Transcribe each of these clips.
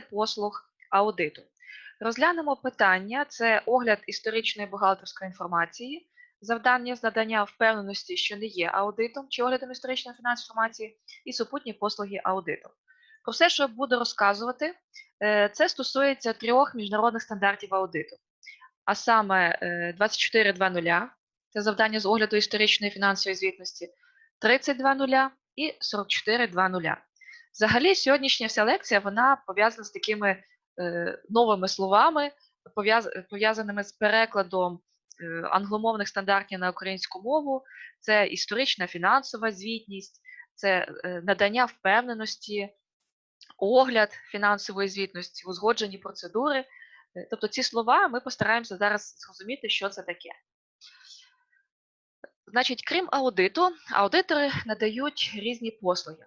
послуг аудиту. Розглянемо питання: це огляд історичної бухгалтерської інформації, завдання з надання впевненості, що не є аудитом чи оглядом історичної фінансової інформації, і супутні послуги аудиту. Про все, що буду розказувати, е, це стосується трьох міжнародних стандартів аудиту, а саме е, 24.2.0 це завдання з огляду історичної фінансової звітності, 30.2.0 і 44.2.0. Взагалі, сьогоднішня вся лекція вона пов'язана з такими е, новими словами, пов'яз- пов'язаними з перекладом е, англомовних стандартів на українську мову. Це історична фінансова звітність, це е, надання впевненості, огляд фінансової звітності, узгоджені процедури. Е, Тобто ці слова ми постараємося зараз зрозуміти, що це таке. Значить, крім аудиту, аудитори надають різні послуги.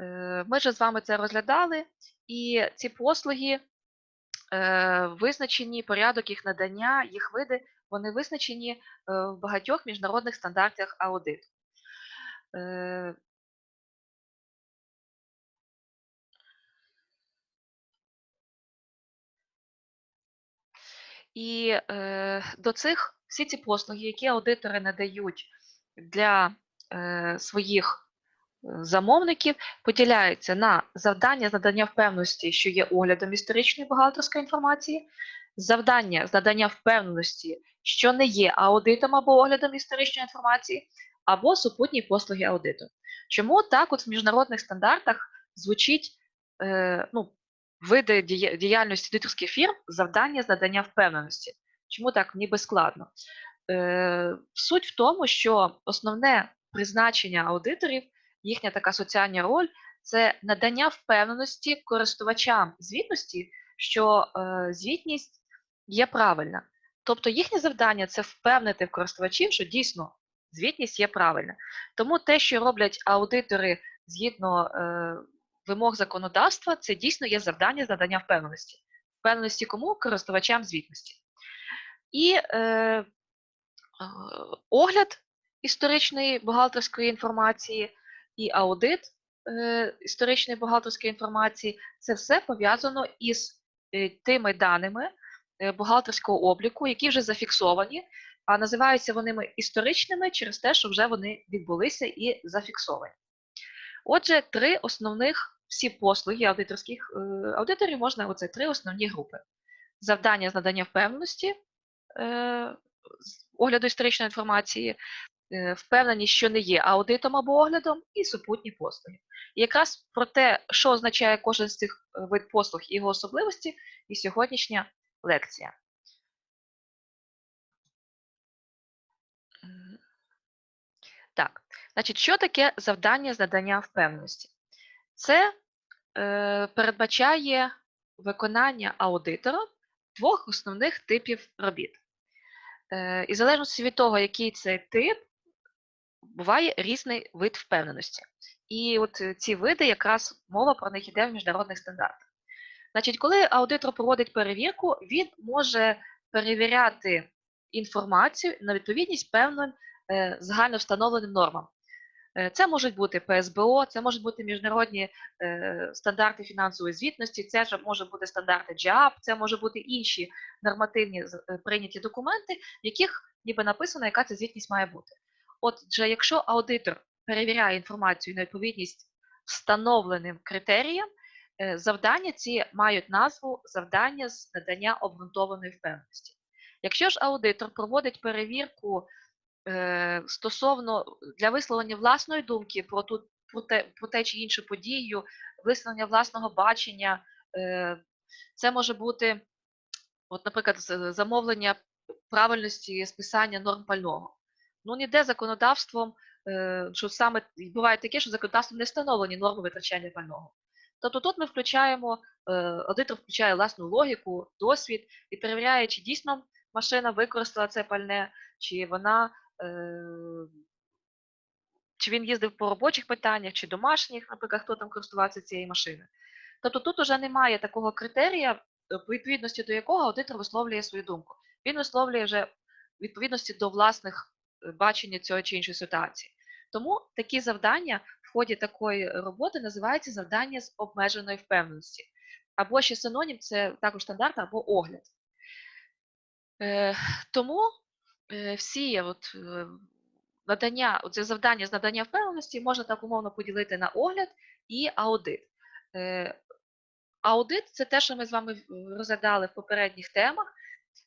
Е, Ми вже з вами це розглядали, і ці послуги е, визначені, порядок їх надання, їх види, вони визначені е, в багатьох міжнародних стандартах аудиту. І до цих всі ці послуги, які аудитори надають для своїх замовників, поділяються на завдання з надання впевненості, що є оглядом історичної бухгалтерської інформації, завдання з надання впевненості, що не є аудитом або оглядом історичної інформації, або супутні послуги аудиту. Чому так от в міжнародних стандартах звучить е, ну, види діяльності аудиторських фірм завдання з надання впевненості. Чому так ніби складно? Е, суть в тому, що основне призначення аудиторів, їхня така соціальна роль це надання впевненості користувачам звітності, що е, звітність є правильна. Тобто їхнє завдання це впевнити користувачів, що дійсно звітність є правильна. Тому те, що роблять аудитори згідно е, вимог законодавства, це дійсно є завдання з надання впевненості. Впевненості кому? Користувачам звітності. І е, огляд історичної бухгалтерської інформації і аудит е, історичної бухгалтерської інформації це все пов'язано із е, тими даними е, бухгалтерського обліку, які вже зафіксовані, а називаються вони історичними через те, що вже вони відбулися і зафіксовані. Отже, три основних всі послуги аудиторських аудиторів можна оце три основні групи: завдання з надання впевненості, огляду історичної інформації, впевненість, що не є аудитом або оглядом, і супутні послуги. І якраз про те, що означає кожен з цих е, вид послуг і його особливості, і сьогоднішня лекція. Так, значить, що таке завдання з надання впевненості? Це е, передбачає виконання аудитором двох основних типів робіт. Е, і в залежності від того, який це тип, буває різний вид впевненості. І от е, ці види, якраз мова про них йде в міжнародних стандартах. Значить, коли аудитор проводить перевірку, він може перевіряти інформацію на відповідність певним е, загально встановленим нормам. Е, Це можуть бути ПСБО, це можуть бути міжнародні стандарти фінансової звітності, це ж може бути стандарти GAP, це може бути інші нормативні прийняті документи, в яких ніби написано, яка ця звітність має бути. Отже, якщо аудитор перевіряє інформацію на відповідність встановленим критеріям, е, завдання ці мають назву завдання з надання обґрунтованої впевненості. Якщо ж аудитор проводить перевірку е, стосовно для висловлення власної думки про ту про те, про те чи іншу подію, висловлення власного бачення, е, це може бути, от, наприклад, замовлення правильності списання норм пального. Ну, ніде законодавством, е, що саме буває таке, що законодавством не встановлені норми витрачання пального. Тобто тут ми включаємо, е, аудитор включає власну логіку, досвід і перевіряє, чи дійсно машина використала це пальне, чи вона. е, Чи він їздив по робочих питаннях, чи домашніх, наприклад, хто там користувався цією машиною. Тобто тут уже немає такого критерія, відповідності до якого аудитор висловлює свою думку. Він висловлює вже відповідності до власних бачення цієї чи іншої ситуації. Тому такі завдання в ході такої роботи називаються завдання з обмеженої впевненості. або ще синонім це також стандарт або огляд. Е, Тому е, всі от, е, надання, оце завдання з надання впевненості можна так умовно поділити на огляд і аудит. Е, Аудит це те, що ми з вами розглядали в попередніх темах,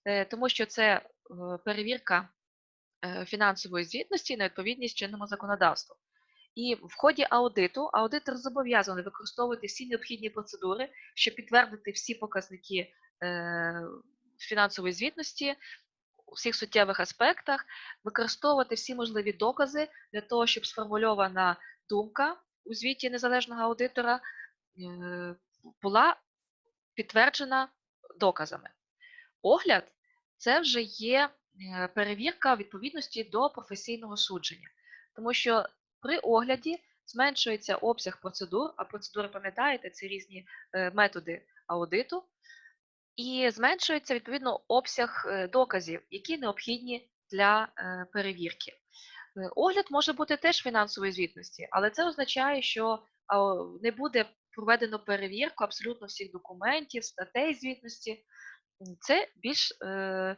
е, тому що це е, перевірка е, фінансової звітності на відповідність чинному законодавству. І в ході аудиту аудитор зобов'язаний використовувати всі необхідні процедури, щоб підтвердити всі показники е, фінансової звітності у всіх суттєвих аспектах, використовувати всі можливі докази для того, щоб сформульована думка у звіті незалежного аудитора е, була підтверджена доказами. Огляд це вже є е, перевірка відповідності до професійного судження, тому що при огляді зменшується обсяг процедур, а процедури, пам'ятаєте, це різні е, методи аудиту, і зменшується відповідно обсяг е, доказів, які необхідні для е, перевірки. Е, Огляд може бути теж фінансової звітності, але це означає, що не буде проведено перевірку абсолютно всіх документів, статей звітності. Це більш е,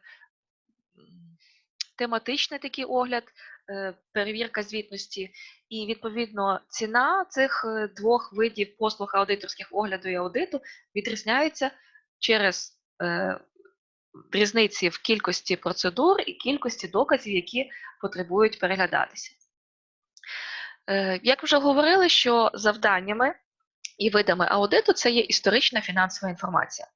тематичний такий огляд, е, перевірка звітності, і відповідно ціна цих е, двох видів послуг аудиторських огляду і аудиту відрізняється через е, різниці в кількості процедур і кількості доказів, які потребують переглядатися. Як вже говорили, що завданнями і видами аудиту це є історична фінансова інформація.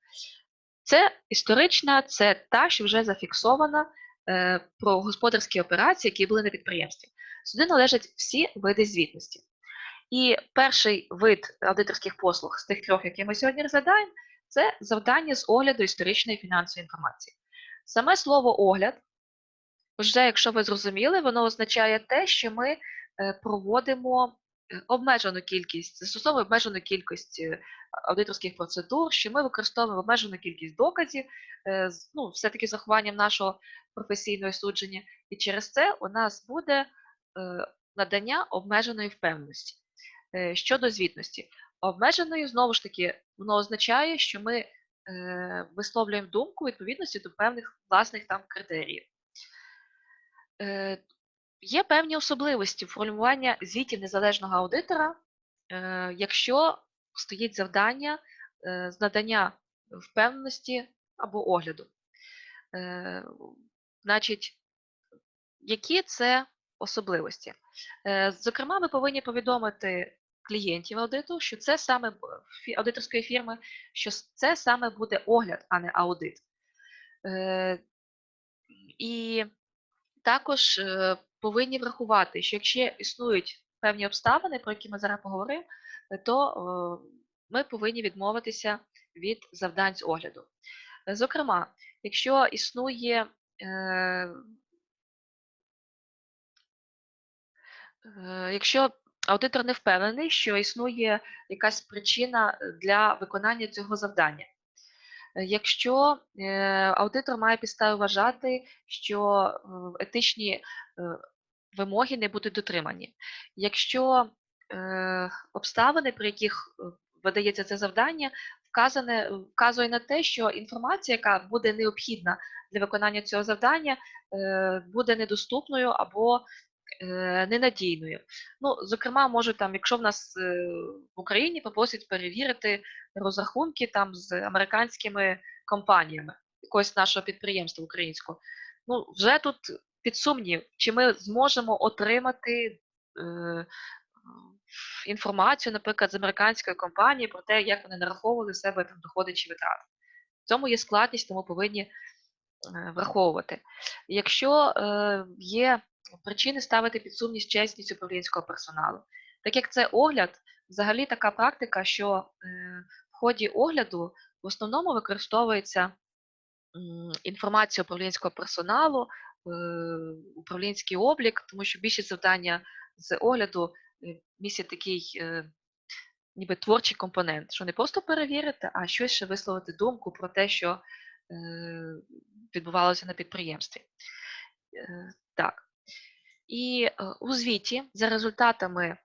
Це історична, це та, що вже зафіксована е, про господарські операції, які були на підприємстві. Сюди належать всі види звітності. І перший вид аудиторських послуг з тих трьох, які ми сьогодні розглядаємо, це завдання з огляду історичної фінансової інформації. Саме слово огляд, вже якщо ви зрозуміли, воно означає те, що ми е, проводимо обмежену кількість, застосовуємо обмежену кількість е, аудиторських процедур, що ми використовуємо обмежену кількість доказів, е, ну, все-таки захованням нашого професійного судження, і через це у нас буде е, надання обмеженої впевненості. Е, Щодо звітності, обмеженою знову ж таки воно означає, що ми е, висловлюємо думку відповідності до певних власних там критеріїв. Є певні особливості формування звітів незалежного аудитора, е, якщо стоїть завдання е, з надання впевненості або огляду. Е, Значить, які це особливості? Зокрема, ви повинні повідомити клієнтів аудиту, що це саме аудиторської фірми, що це саме буде огляд, а не аудит. І також повинні врахувати, що якщо існують певні обставини, про які ми зараз поговоримо, то е, ми повинні відмовитися від завдань з огляду. Зокрема, якщо існує е, Е, Якщо аудитор не впевнений, що існує якась причина для виконання цього завдання. Якщо аудитор має підстави вважати, що етичні вимоги не будуть дотримані. Якщо е, обставини, при яких е, видається це завдання, вказане, вказує на те, що інформація, яка буде необхідна для виконання цього завдання, е, буде недоступною або е, ненадійною. Ну, зокрема, можуть там, якщо в нас е, в Україні попросять перевірити розрахунки там з американськими компаніями якогось нашого підприємства українського. Ну, вже тут під сумнів, чи ми зможемо отримати е, інформацію, наприклад, з американської компанії про те, як вони нараховували себе там доходи чи витрати. В цьому є складність, тому повинні е, враховувати. Якщо е, є причини ставити під сумнів чесність управлінського персоналу, так як це огляд, взагалі така практика, що е, в ході огляду в основному використовується м, інформація управлінського персоналу, е, управлінський облік, тому що більшість завдання з огляду е, містять такий е, ніби творчий компонент, що не просто перевірити, а щось ще висловити думку про те, що відбувалося на підприємстві. Так. І у звіті за результатами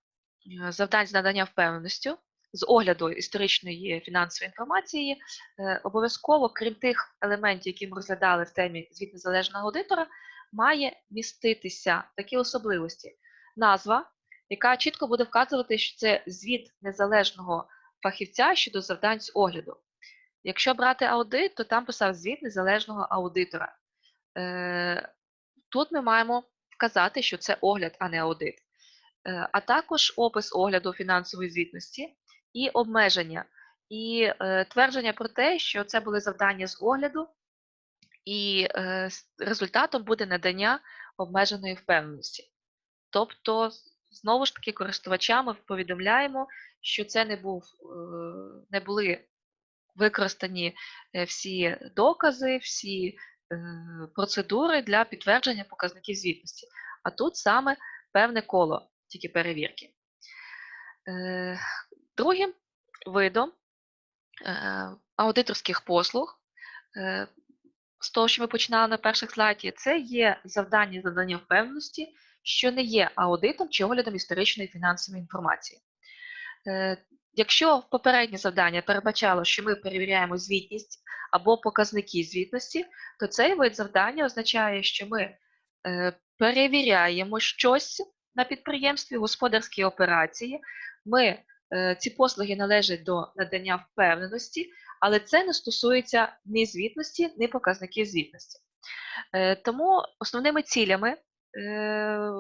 завдань з надання впевненості, з огляду історичної фінансової інформації, е, обов'язково, крім тих елементів, які ми розглядали в темі звіт незалежного аудитора, має міститися такі особливості. Назва, яка чітко буде вказувати, що це звіт незалежного фахівця щодо завдань з огляду. Якщо брати аудит, то там писав звіт незалежного аудитора. Е, Тут ми маємо вказати, що це огляд, а не аудит. Е, А також опис огляду фінансової звітності і обмеження, і е, твердження про те, що це були завдання з огляду, і е, результатом буде надання обмеженої впевненості. Тобто, знову ж таки, користувачами повідомляємо, що це не був, е, не були використані всі докази, всі процедури для підтвердження показників звітності. А тут саме певне коло тільки перевірки. Другим видом е, аудиторських послуг, е, з того, що ми починали на перших слайді, це є завдання задання впевненості, що не є аудитом чи оглядом історичної фінансової інформації. Е, Якщо попереднє завдання передбачало, що ми перевіряємо звітність або показники звітності, то цей вид завдання означає, що ми перевіряємо щось на підприємстві, господарські операції. Ми, ці послуги належать до надання впевненості, але це не стосується ні звітності, ні показників звітності. Е, Тому основними цілями е,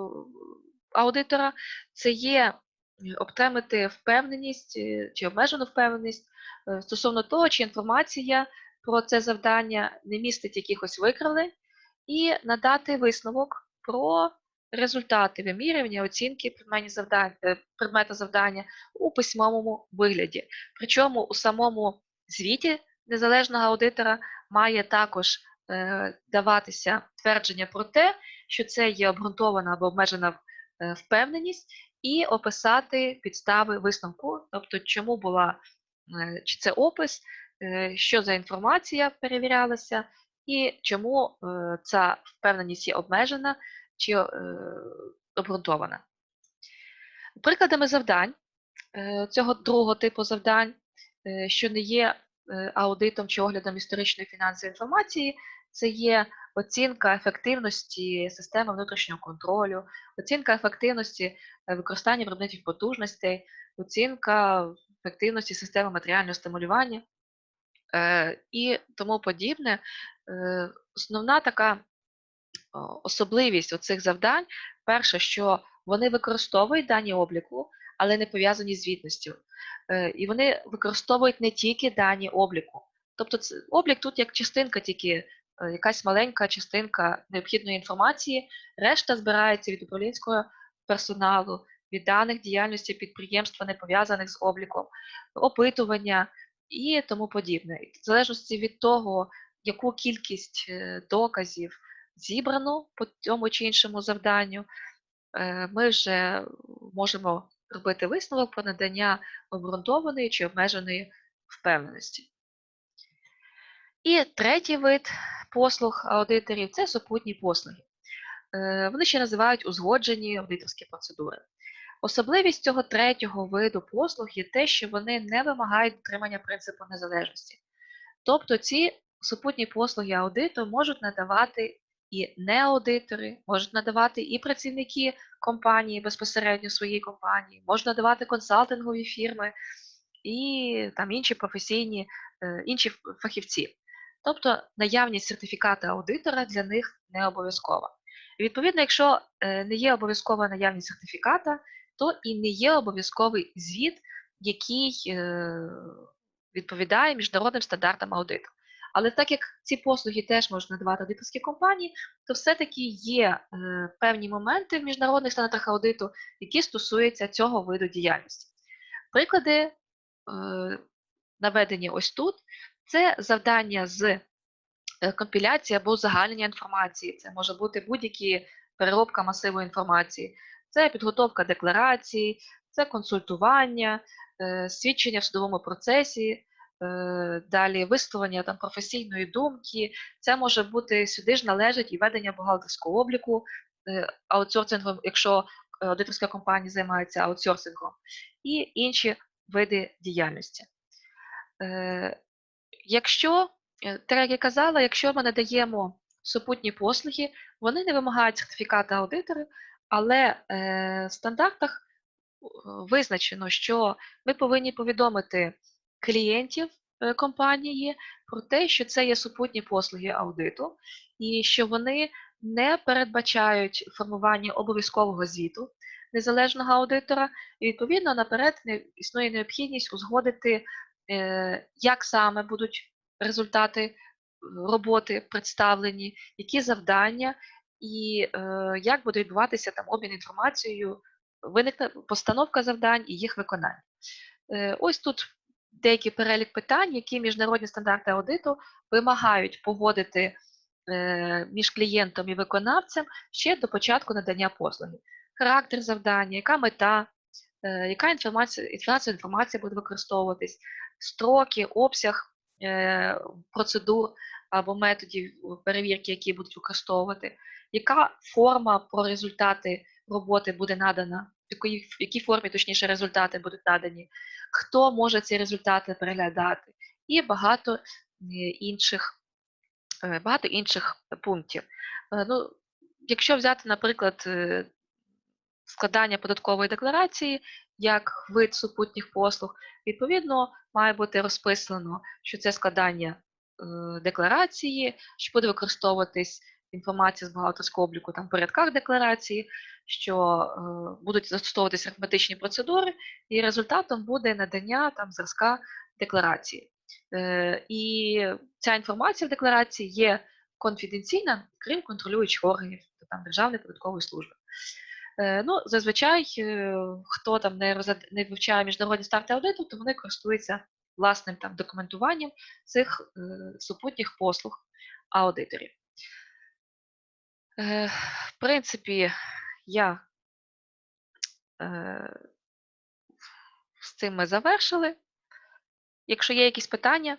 аудитора це є обтримати впевненість е, чи обмежену впевненість е, стосовно того, чи інформація про це завдання не містить якихось викривлень, і надати висновок про результати вимірювання, оцінки предметів завдань, е, предмета завдання у письмовому вигляді. Причому у самому звіті незалежного аудитора має також е, даватися твердження про те, що це є обґрунтована або обмежена е, впевненість, і описати підстави висновку, тобто чому була чи це опис, що за інформація перевірялася, і чому ця впевненість є обмежена чи е, обґрунтована. Прикладами завдань е, цього другого типу завдань, е, що не є е, аудитом чи оглядом історичної фінансової інформації, це є оцінка ефективності системи внутрішнього контролю, оцінка ефективності е, використання виробничих потужностей, оцінка ефективності системи матеріального стимулювання і тому подібне. Основна така особливість оцих завдань, перше, що вони використовують дані обліку, але не пов'язані з звітністю. Е, І вони використовують не тільки дані обліку. Тобто облік тут як частинка, тільки е, якась маленька частинка необхідної інформації, решта збирається від управлінського персоналу, від даних діяльності підприємства, не пов'язаних з обліком, опитування і тому подібне. І В залежності від того, яку кількість е, доказів зібрано по тому чи іншому завданню, е, ми вже можемо робити висновок про надання обґрунтованої чи обмеженої впевненості. І третій вид послуг аудиторів це супутні послуги. Е, Вони ще називають узгоджені аудиторські процедури. Особливість цього третього виду послуг є те, що вони не вимагають дотримання принципу незалежності. Тобто ці супутні послуги аудиту можуть надавати і неаудитори, можуть надавати і працівники компанії безпосередньо своєї компанії, можуть надавати консалтингові фірми і там інші професійні, е, інші фахівці. Тобто наявність сертифіката аудитора для них не обов'язкова. Відповідно, якщо е, не є обов'язкова наявність сертифіката, то і не є обов'язковий звіт, який е, відповідає міжнародним стандартам аудиту. Але так як ці послуги теж можуть надавати аудиторські компанії, то все-таки є е, певні моменти в міжнародних стандартах аудиту, які стосуються цього виду діяльності. Приклади е, наведені ось тут. Це завдання з е, компіляції або узагальнення інформації. Це може бути будь-які переробка масиву інформації, це підготовка декларацій, це консультування, е, свідчення в судовому процесі, далі висловлення там професійної думки. Це може бути сюди ж належить і ведення бухгалтерського обліку е, аутсорсингом, якщо е, аудиторська компанія займається аутсорсингом, і інші види діяльності. Е, Якщо, е, так як я казала, якщо ми надаємо супутні послуги, вони не вимагають сертифіката аудитора, але е, в стандартах е, визначено, що ми повинні повідомити клієнтів е, компанії про те, що це є супутні послуги аудиту, і що вони не передбачають формування обов'язкового звіту незалежного аудитора, і відповідно наперед існує необхідність узгодити, е, як саме будуть результати е, роботи представлені, які завдання і як буде відбуватися там обмін інформацією, виникне постановка завдань і їх виконання. Ось тут деякий перелік питань, які міжнародні стандарти аудиту вимагають погодити е, між клієнтом і виконавцем ще до початку надання послуги. Характер завдання, яка мета, е, яка інформація, фінансова інформація буде використовуватись, строки, обсяг е, процедур або методів перевірки, які будуть використовувати, яка форма про результати роботи буде надана, в якій, в якій формі, точніше, результати будуть надані, хто може ці результати переглядати, і багато е, інших, е, багато інших пунктів. Е, Ну, якщо взяти, наприклад, складання податкової декларації як вид супутніх послуг, відповідно, має бути розписано, що це складання декларації, що буде використовуватись інформація з бухгалтерського обліку там в порядках декларації, що е, будуть застосовуватись арифметичні процедури, і результатом буде надання там зразка декларації. Е, і ця інформація в декларації є конфіденційна, крім контролюючих органів там, Державної податкової служби. Е, Ну, зазвичай, е, хто там не розгляд- не вивчає міжнародні стандарти аудиту, то вони користуються власним там документуванням цих е, супутніх послуг аудиторів. Е, В принципі, я з цим ми завершили. Якщо є якісь питання,